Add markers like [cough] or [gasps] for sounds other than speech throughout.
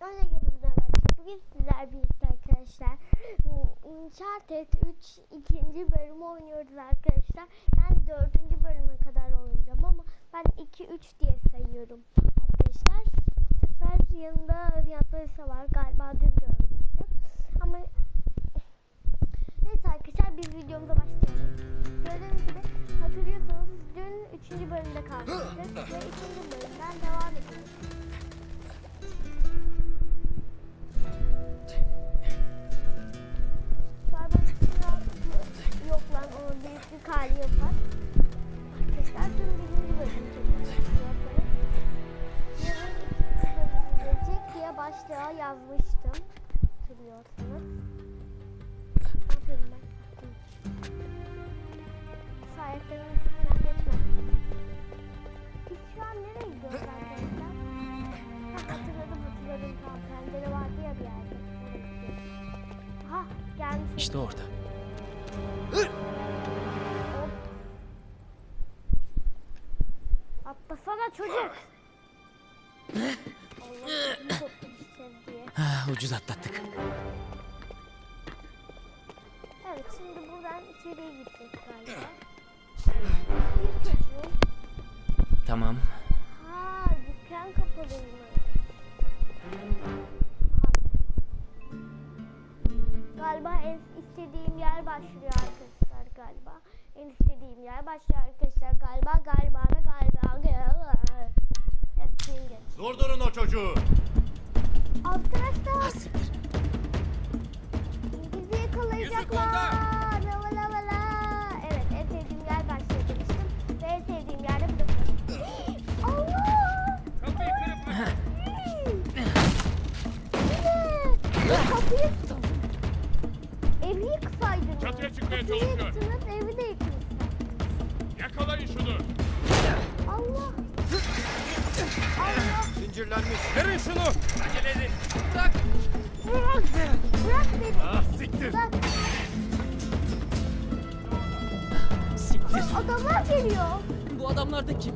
Önce hepimizden başlayalım. Bugün sizler birlikte arkadaşlar. Uncharted 3 ikinci bölümü oynuyoruz arkadaşlar. Ben dördüncü bölüme kadar oynayacağım ama ben 2-3 diye sayıyorum arkadaşlar. Sefer yanında Riyadlarsa var. Galiba dün de öyleydi. Ama neyse arkadaşlar biz videomuza başlayalım. Gördüğünüz gibi hatırlıyorsanız dün 3. bölümde kalmıştık ve 2. bölümden devam ediyoruz. Yok lan o büyüklük hali yapar. Arkadaşlar dün birinci bölüm gelecek diye başlığa yazmıştım. Hatırlıyorsanız. Yapıyorum ben? İşte orada. Atlasana çocuk. Ah, ucuz atlattık. Evet şimdi buradan içeriye gideceğiz galiba. Tamam. Durdurun o çocuğu. Arkadaşlar Ah, siktir. bizi yakalayacaklar. Lava lava la. Evet en sevdiğim yer başlıyor demiştim. Ve en sevdiğim yerde burası. [gasps] Allah! Kapıyı kırıp Evet. Kapıyı Evi yıksaydınız. Çatıya çıkmaya Kapıyı çalışıyor. yıktınız, evi de yıktınız. Yakalayın şunu. Allah. Allah. Zincirlenmiş. Verin şunu. Acele edin. Bırak. Bırak beni. Ah siktir. Bırak. Siktir. Adamlar geliyor. Bu adamlar da kim?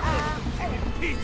Aa, evet.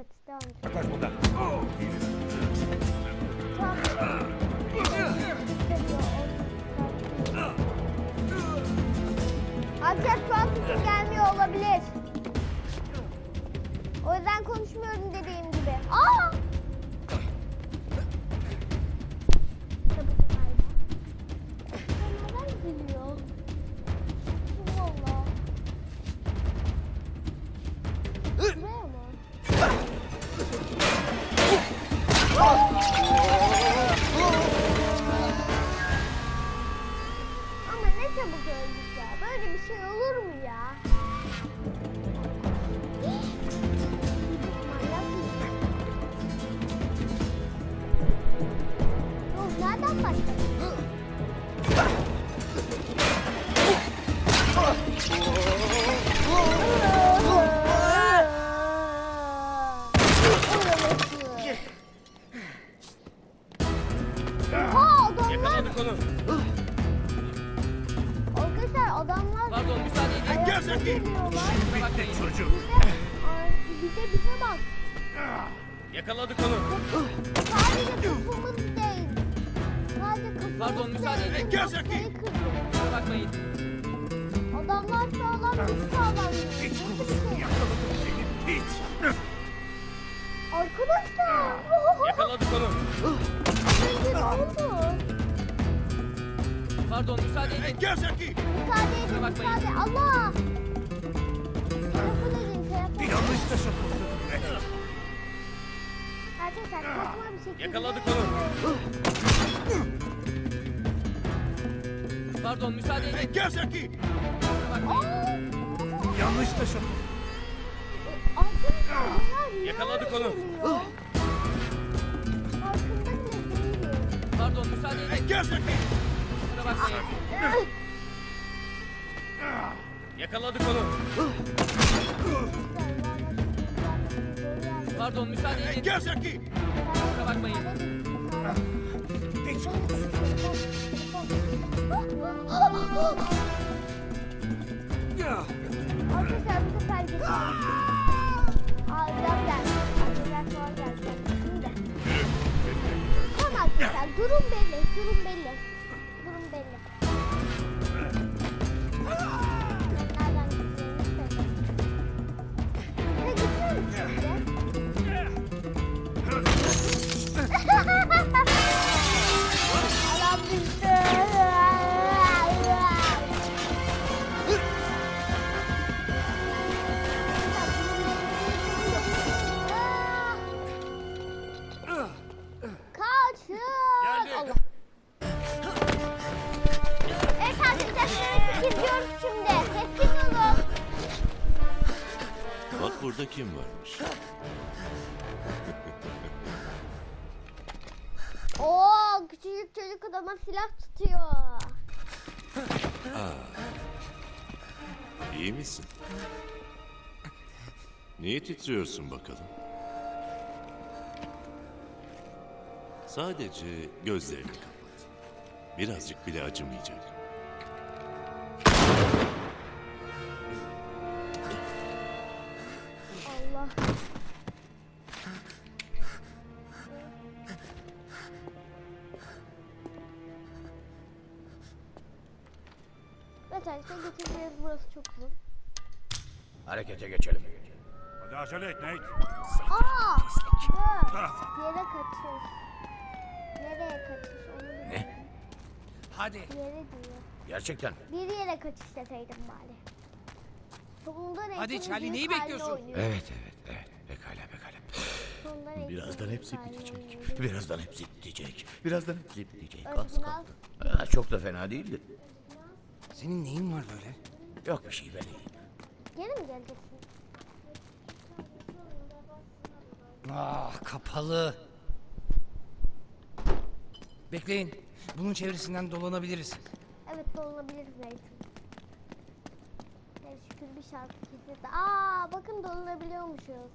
Evet devam edelim. Yaklaş buradan. Tamam. Arkadaşlar şu an sesim gelmiyor olabilir. O yüzden konuşmuyorum dediğim gibi. Aa! Kusura bakmayın. Çocuk. Bize bize bak. Yakaladık onu. Sadece kapımız değil. Sadece kapımız Pardon, müsaade edin. Kırdı. Kusura bakmayın. Adamlar sağlam biz sağlam. Hiç kurusun. Yakaladık seni. Hiç. Arkadaşlar. Yakaladık onu. Şimdi ne oldu? Pardon müsaade edin. Gel Zeki. Müsaade edin müsaade. Allah. Yanlış teşebbüs. Arkadaşlar saçma bir şekilde. Yakaladık onu. Pardon müsaade edin. Gel Zeki. Yanlış. Arkadaşlar bunlar niye Yakaladık onu. Pardon müsaade edin. Gel Zeki. Kusura bakmayın. Yakaladık onu. Pardon müsaade edin. Gel Zeki. Kusura bakmayın. Hiç Arkadaşlar bu sefer geçelim. Biraz geldi. Biraz sonra geldi. Şimdi. Tamam arkadaşlar durum belli. Durum belli. Titriyorsun bakalım? Sadece gözlerini kapat. Birazcık bile acımayacak. Allah. Evet arkadaşlar getireceğiz burası çok uzun. Harekete geçelim. Hadi acele et Nate. Aa! Ah. Bir yere kaçış. Nereye kaçış onu bilmiyorum. Ne? Hadi. Bir yere diyor. Gerçekten. Bir yere kaçış deseydim bari. Sonunda Hadi Nathan'ın Charlie, büyük neyi halini bekliyorsun? oynuyor. Evet evet evet. Pekala pekala. Sonunda Birazdan büyük hepsi halini bitecek. oynuyor. Birazdan hepsi bitecek. Birazdan hepsi bitecek. Az kaldı. Ha, çok da fena değildi. Senin neyin var böyle? Yok bir şey ben iyiyim. Geri mi geleceksin? Ah kapalı. Bekleyin. Bunun çevresinden dolanabiliriz. Evet dolanabiliriz. Evet şükür bir şarkı kesildi. Aa bakın dolanabiliyormuşuz.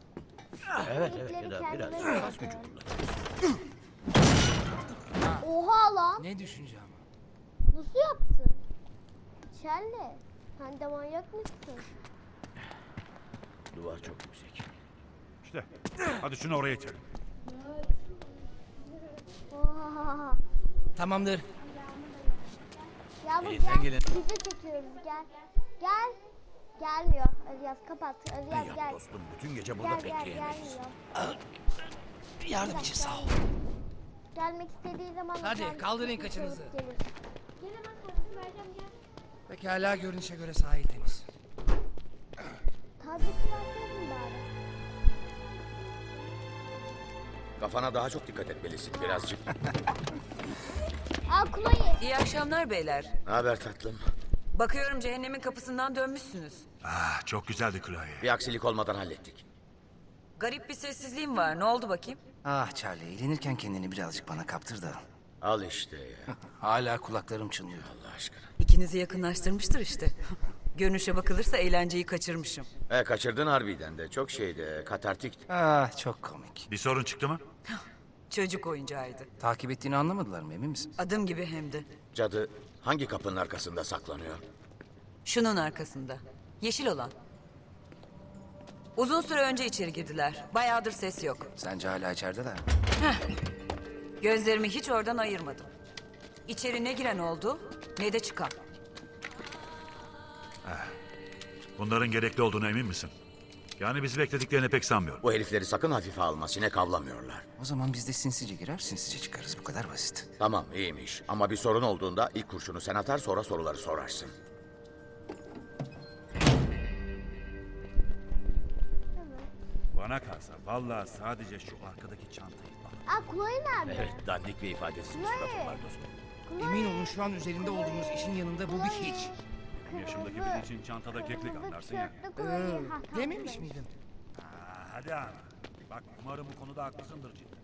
Evet evet İpleri ya da kendine biraz gücü kullan. Oha lan. Ne düşünce ama? Nasıl yaptın? Şelle. Sen de manyak mısın? Duvar çok yüksek. İşte. Hadi şunu oraya itelim. Oha. Tamamdır. Yağmur Elinden gel. gelen- Biz de çekiyoruz gel. Gel. Gelmiyor. Öziyaz kapat. Öziyaz Ya gel. dostum bütün gece burada Gel gel bekleyemeyiz. gelmiyor. Yardım için sağ ol. Gelmek istediği zaman Hadi, kendisi kaldırın çekip kaçınızı. gelir. Gel hemen kontrol vereceğim gel. Pekala görünüşe göre sahil temiz. Tabii kırarsın bari. Kafana daha çok dikkat etmelisin birazcık. Aa Chloe. İyi akşamlar beyler. Ne haber tatlım? Bakıyorum cehennemin kapısından dönmüşsünüz. Ah, çok güzeldi Chloe. Bir aksilik olmadan hallettik. Garip bir sessizliğim var. Ne oldu bakayım? Ah Charlie eğlenirken kendini birazcık bana kaptır da. Al işte ya. [laughs] Hala kulaklarım çınlıyor. Allah aşkına. İkinizi yakınlaştırmıştır işte. [laughs] Görünüşe bakılırsa eğlenceyi kaçırmışım. E, kaçırdın harbiden de. Çok şeydi. Katartikti. Ah çok komik. Bir sorun çıktı mı? Çocuk oyuncağıydı. Takip ettiğini anlamadılar mı emin misin? Adım gibi hem de. Cadı hangi kapının arkasında saklanıyor? Şunun arkasında. Yeşil olan. Uzun süre önce içeri girdiler. Bayağıdır ses yok. Sence hala içerideler mi? Gözlerimi hiç oradan ayırmadım. İçeri ne giren oldu ne de çıkan. Bunların gerekli olduğuna emin misin? Yani bizi beklediklerini pek sanmıyorum. Bu herifleri sakın hafife alma. Sinek avlamıyorlar. O zaman biz de sinsice girer sinsice çıkarız. Bu kadar basit. Tamam iyiymiş. Ama bir sorun olduğunda ilk kurşunu sen atar sonra soruları sorarsın. Bana kalsa vallahi sadece şu arkadaki çantayı bak. Aa Chloe nerede? dandik ve ifadesiz bir suratın var dostum. Chloe. Emin olun şu an üzerinde olduğumuz işin yanında bu bir hiç. Yaşımdaki biri için çantada keklik anlarsın ya. Tamam, Dememiş miydin? Ha, hadi abi. Bak umarım bu konuda haklısındır cidden.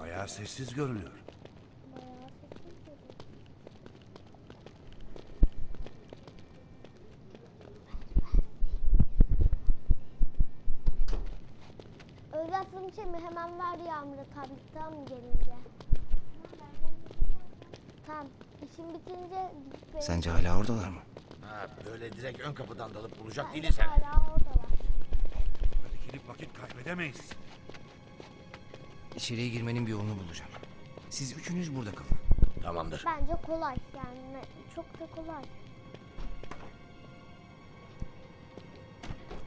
Bayağı sessiz görünüyor. Bayağı sessiz geliyor. Öyle attığım şey mi? Hemen ver Yağmur'a tabletten mi gelince? Tamam. İşim bitince. Sence hala oradalar mı? Ha, böyle direkt ön kapıdan dalıp bulacak değiliz herhalde. Hala oradalar. Böyle gidip vakit kaybedemeyiz. İçeriye girmenin bir yolunu bulacağım. Siz üçünüz burada kalın. Tamamdır. Bence kolay. Yani çok da kolay.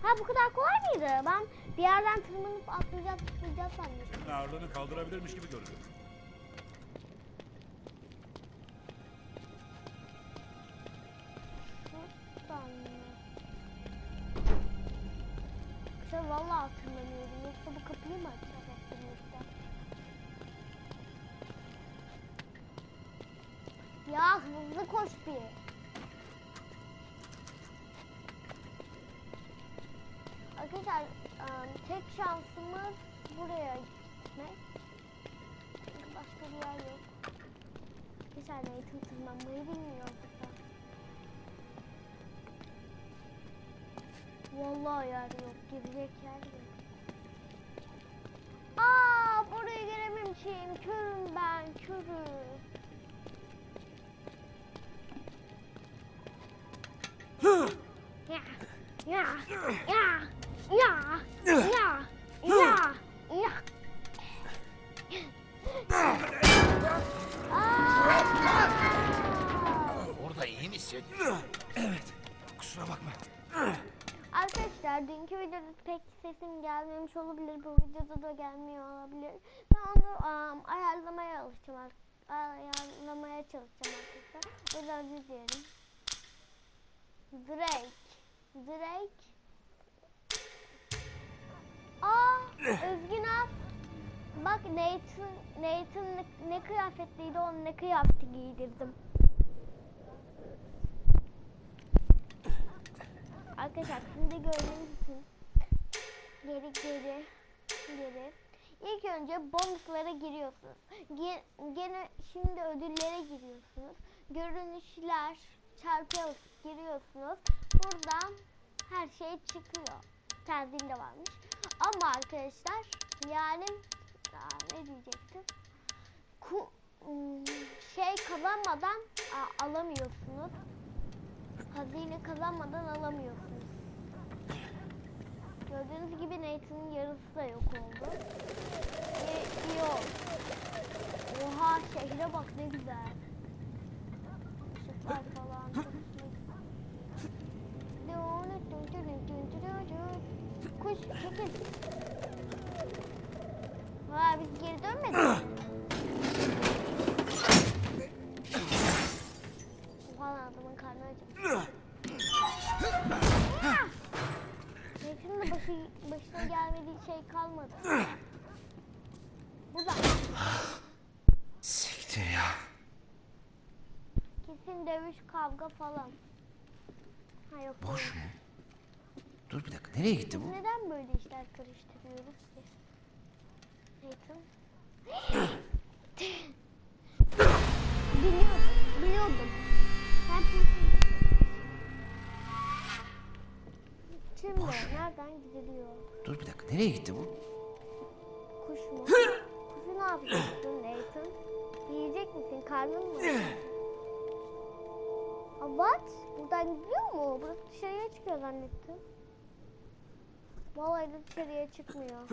Ha bu kadar kolay mıydı? Ben bir yerden tırmanıp atlayacak tutacak sanmıştım. Senin ağırlığını kaldırabilirmiş gibi görünüyor. Hızlı koş bir. Arkadaşlar ıı, tek şansımız buraya gitmek. Başka bir yer yok. Arkadaşlar eğitim tırmanmayı bilmiyor burada. Vallahi yer yok. Girecek yer yok. Aa, buraya girememişim. Körüm ben, körüm. Orada iyi misin? Kusura bakma. Arkadaşlar dünkü videoda pek sesim gelmemiş olabilir. Bu videoda da gelmiyor olabilir. Ben onu um, ayarlamaya alışacağım. ar- Ayarlamaya çalışacağım arkadaşlar. Özür dilerim. Drake. Drake. Aa, Özgün Ak. Bak Nathan, Nathan ne, kıyafetliydi onu ne kıyafeti giydirdim. Arkadaşlar şimdi görmeniz için geri geri geri. İlk önce bonuslara giriyorsunuz. Ge- gene şimdi ödüllere giriyorsunuz. Görünüşler çarpıya basıp giriyorsunuz. Buradan her şey çıkıyor. Tenzil de varmış. Ama arkadaşlar yani aa, ne diyecektim? Ku- şey kazanmadan alamıyorsunuz. Hazine kazanmadan alamıyorsunuz. Gördüğünüz gibi Nathan'ın yarısı da yok oldu. Ve iyi. Oha şehre bak ne güzel. Işıklar falan. Kuş çekil. Ha biz geri dönmedik mi? Oha lan adamın karnı da başı, başına gelmediği şey kalmadı. Burada. Siktir ya. Kesin dövüş kavga falan. Ha yok. Boş mu? Dur bir dakika. Nereye gitti bu? Neden böyle işler karıştırıyoruz ki? Nathan. [gasps] Biliyordum. Biliyordum. Hep Şimdi nereden gidiliyor? Dur bir dakika. Nereye gitti bu? Kuş mu? Kuşu ne yapacaksın Nathan? Yiyecek misin? Karnın mı? What? Buradan gidiyor mu? Burası dışarıya çıkıyor zannettim. Vallahi de dışarıya çıkmıyor.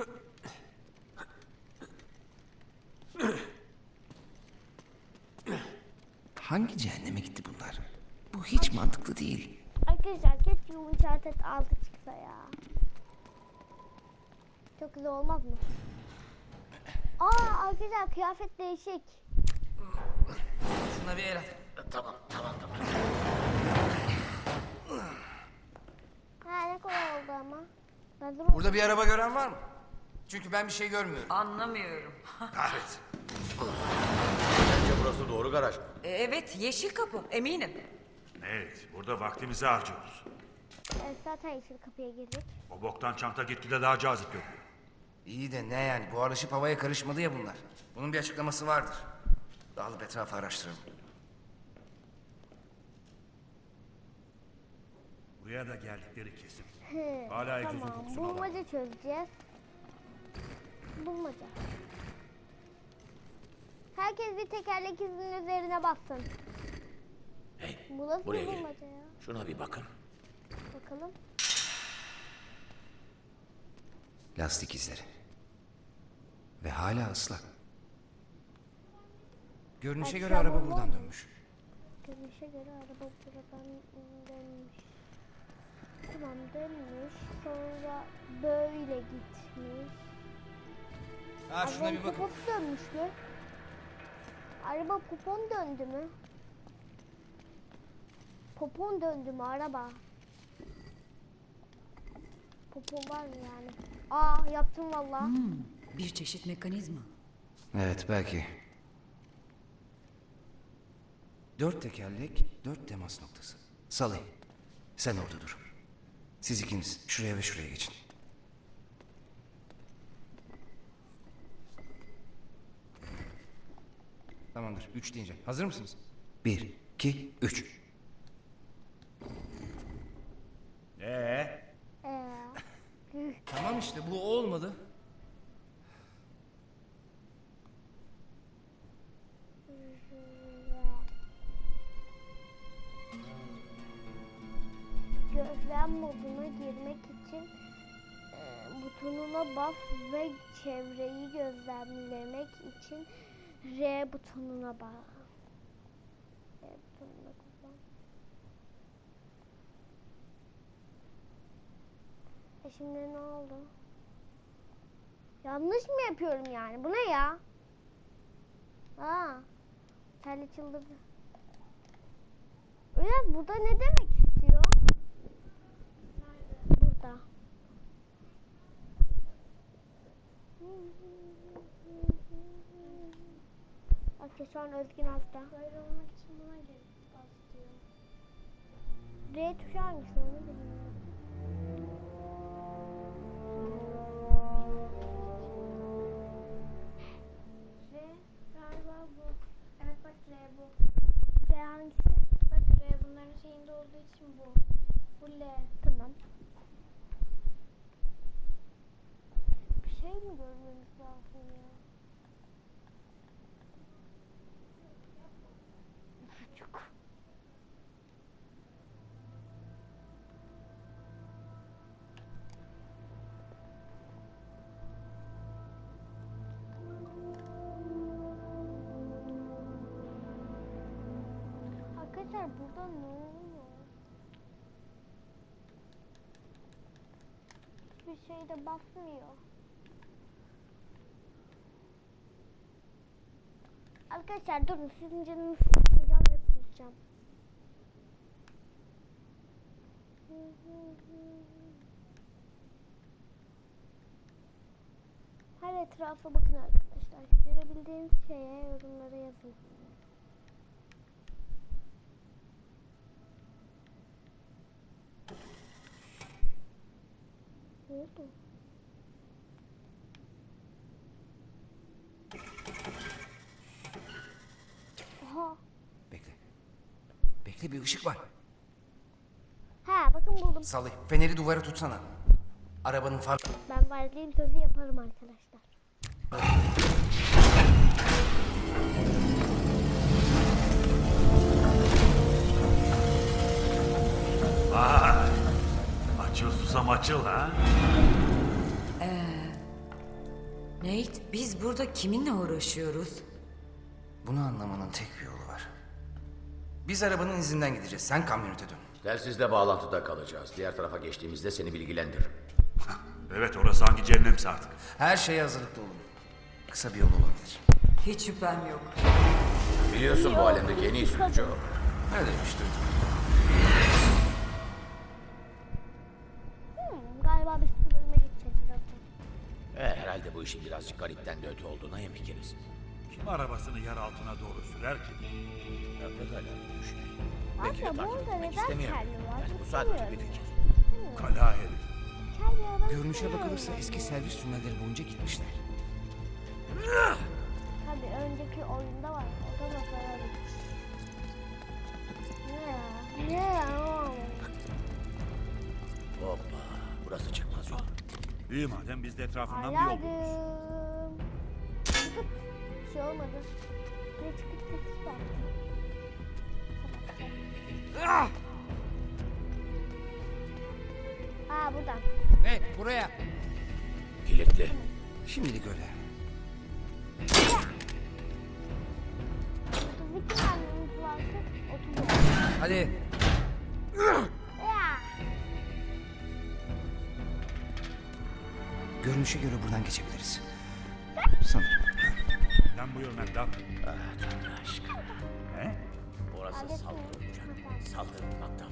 Hangi cehenneme gitti bunlar? Bu hiç mantıklı değil. Arkadaşlar keşke Uncharted 6 çıksa ya. Çok güzel olmaz mı? Aa arkadaşlar kıyafet değişik. Şuna bir el at. Ha ne kolay oldu ama. Ben de Burada bir araba gören var mı? Çünkü ben bir şey görmüyorum. Anlamıyorum. [laughs] Kahretsin. Bence burası doğru garaj. E, evet yeşil kapı eminim. Evet, burada vaktimizi harcıyoruz. Evet, zaten yeşil kapıya girdik. O boktan çanta gitgide daha cazip görünüyor. İyi de ne yani? Buharlaşıp havaya karışmadı ya bunlar. Bunun bir açıklaması vardır. Dağılıp etrafı araştıralım. Buraya da geldikleri kesin. Hı, Hala egzozun tamam. kokusunu alamam. Bulmaca çözeceğiz. Bulmaca. Herkes bir tekerlek izinin üzerine bassın. Hey, Bu nasıl buraya bir gelin. bulmaca ya? Şuna bir bakın. Bakalım. Lastik izleri. Ve hala ıslak. Görünüşe göre Akşam araba oldu. buradan dönmüş. Görünüşe göre araba buradan dönmüş. Tamam dönmüş. Sonra böyle gitmiş. Ha şuna Arabanın bir bakın. dönmüş mü? Araba popon döndü mü? Popon döndü mü araba? Popon var mı yani? Aa yaptım valla. Bir çeşit mekanizma. Evet belki. Dört tekerlek, dört temas noktası. Salih, sen orada dur. Siz ikiniz şuraya ve şuraya geçin. Tamamdır. Üç deyince. Hazır mısınız? Bir, iki, üç. Ee, Ee, [laughs] Tamam işte bu olmadı. Çevreyi gözlemlemek için R butonuna bas. R butonuna kullan. E şimdi ne oldu? Yanlış mı yapıyorum yani? Bu ne ya? Aa, terli çıldırdı. Öyle burada ne demek istiyor? Burada. Okey şu an Özgün hasta. Böyle olmak için buna bas diyor. R tuşu hangisi onu bilmiyorum. R galiba bu. Evet bak R bu. R hangisi? Bak R bunların şeyinde olduğu için bu. Bu L. Tamam. Bir şey mi görmemiz lazım ya? Çocuk. Arkadaşlar burada ne oluyor? Hiçbir şey de basmıyor. Arkadaşlar durun sizin canınızı sıkmayacağım ve bulacağım. Her etrafa bakın arkadaşlar. Görebildiğiniz şeye yorumlara yazın. Ne oldu? Oha. Girişte bir ışık var. He bakın buldum. Salih feneri duvara tutsana. Arabanın far... Ben verdiğim sözü yaparım arkadaşlar. Vay. Açıl susam açıl ha. Nate, biz burada kiminle uğraşıyoruz? Bunu anlamanın tek bir yolu. Biz arabanın izinden gideceğiz. Sen kamyonete dön. Telsizle bağlantıda kalacağız. Diğer tarafa geçtiğimizde seni bilgilendiririm. Evet orası hangi cehennemse artık. Her şeye hazırlıklı olun. Kısa bir yol olabilir. Hiç şüphem yok. Biliyorsun bu alemdeki en iyi sürücü o. Öyleymiş duydum. Hmm, galiba bir sürü bölüme gideceğiz zaten. E, herhalde bu işin birazcık garipten de öte olduğuna hemfikiriz. Kim arabasını yer altına doğru sürer ki? Ya pekala bir düşün. De Anne takip burada etmek neden istemiyorum. kelli var? Yani bu sadece bir Bilmiyorum. fikir. Kala herif. Kel bir adam Görünüşe bakılırsa ben. eski servis tünelleri boyunca gitmişler. Tabii önceki oyunda var. O da mesela Ne ya? Ne ya? Hoppa. Burası çıkmaz yol. İyi madem biz de etrafından bir yol buluruz. Ayardım. [laughs] Bir şey olmadı. Ne çıkıp çıkıp belki. Aa buradan. Hey buraya. Kilitli. Şimdilik öyle. 32 mermimiz varsa 30 olur. Hadi. Ya. Görünüşe göre buradan geçebiliriz. Sanırım. Sen buyur Mendap. Ah Tanrı aşkına. He? Orası saldırı olacak. Saldırı Maktaf.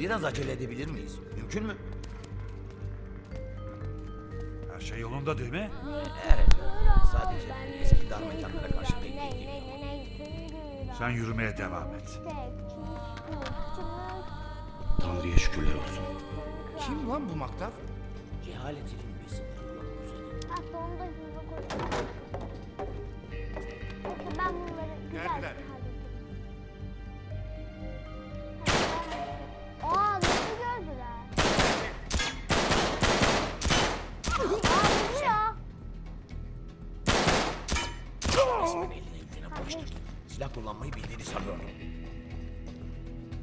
Biraz acele edebilir miyiz? Mümkün mü? Her şey yolunda değil mi? Evet. Sadece eski dar mekanlara karşı beklediğim. Sen yürümeye devam et. Tanrı'ya şükürler olsun. Kim lan bu maktaf? Cehaletinin bir sınırı. Hatta onu da hızlı koyayım. Peki ben bunları güzel Geldiler. Aa nasıl gördüler? Aa vuruyor. Resmen eline yüzüne bulaştırdın. Silah kullanmayı bildiğini sanıyordum.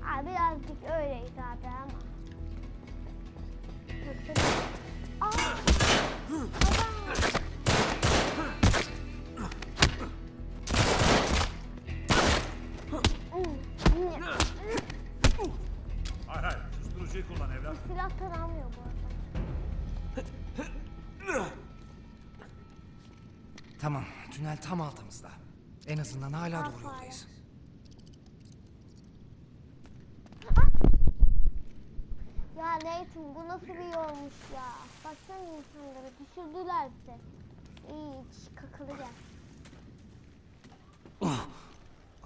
Aa birazcık öyleydi abi ama. Susturucuyu kullan evlat. Silah taranmıyor bu arada. Tamam. Tünel tam altımızda. En azından hala doğru yoldayız. Ya Nathan bu nasıl bir yolmuş ya. Baksana insanları düşürdüler bize. İyi kakalı gel.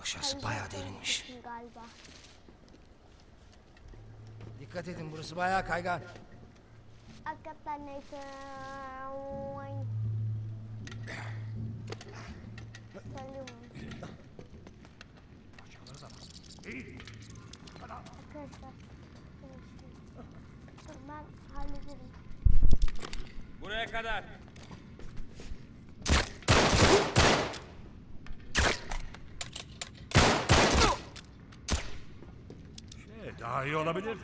Aşağısı bayağı derinmiş. Galiba. Dikkat edin burası bayağı kaygan. Hakikaten. Söylüyorum. Arkadaşlar. Ben hallederim. Buraya kadar. Şey, daha iyi olabilir.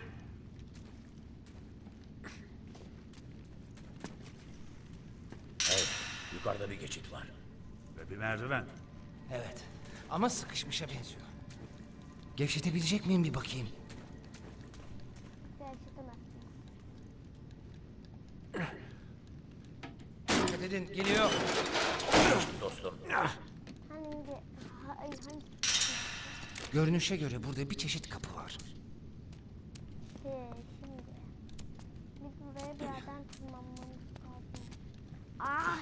Yukarıda bir geçit var. Ve bir merdiven. Evet. Ama sıkışmışa benziyor. Gevşetebilecek miyim bir bakayım. Dikkat edin geliyor. Dostum. Görünüşe göre burada bir çeşit kapı var. He, şimdi biz buraya bir yerden tırmanmamız lazım. Ah!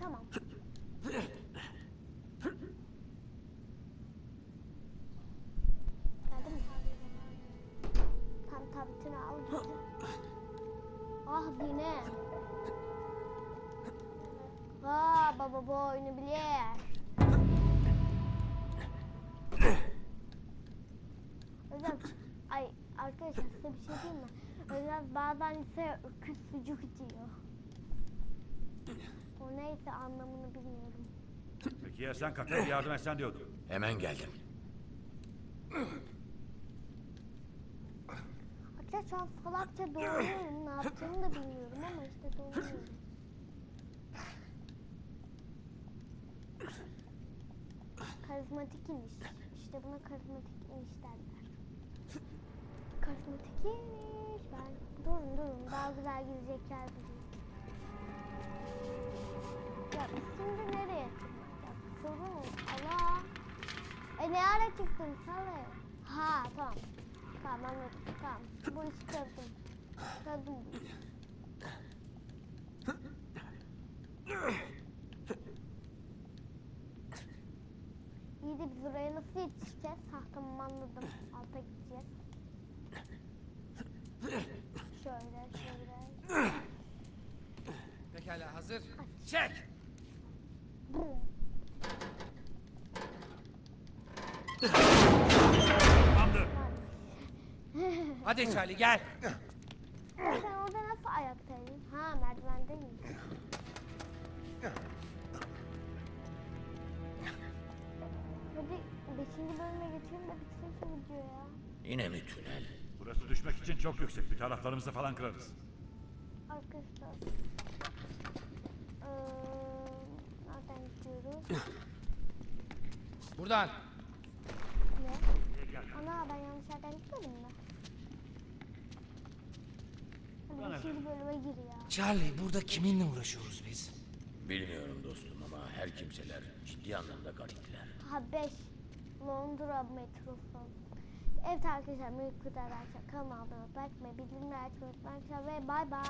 tamam. Geldi mi? götünü al gitsin. Ah dine. Ha baba bu oyunu bilir. Hocam ay arkadaşlar size bir şey diyeyim mi? Hocam bazen ise öküz sucuk diyor. O neyse anlamını bilmiyorum. Peki ya sen kakaya yardım etsen diyordum. Hemen geldim. Arkadaşlar şu an salakça doğruyorum. Ne yaptığımı da bilmiyorum ama işte doğruyorum. Karizmatik iniş. İşte buna karizmatik iniş derler. Karizmatik iniş. Ben durun durun daha güzel gidecek yer. Ya şimdi nereye çıktık? Ya sorun Allah. E ne ara çıktın Salı? Ha tamam. Tamam anladım. Tamam. Bu işi çözdüm. Çözdüm bu işi. İyi de biz oraya nasıl yetişeceğiz? Ha tamam anladım. Alta gideceğiz. Şöyle şöyle. Pekala hazır. Çek. Hadi Charlie gel. Sen orada nasıl ayaktaydın? Ha merdivendeyim. Hadi 5. bölüme geçelim de bitsin şu video ya. Yine mi tünel? Burası düşmek için çok yüksek. Bir taraflarımızı falan kırarız. Arkadaşlar. Eee, nereden gidiyoruz? Buradan. Ne? Ana ben yanlış yerden gitmedim mi? Hadi beşinci bölüme gir ya. Charlie burada kiminle uğraşıyoruz biz? Bilmiyorum dostum ama her kimseler ciddi anlamda gariptiler. Ha 5. Londra metrosu. Evet arkadaşlar, büyük kadar abone olmayı, bildirimleri açmayı unutmayın arkadaşlar ve bay bay.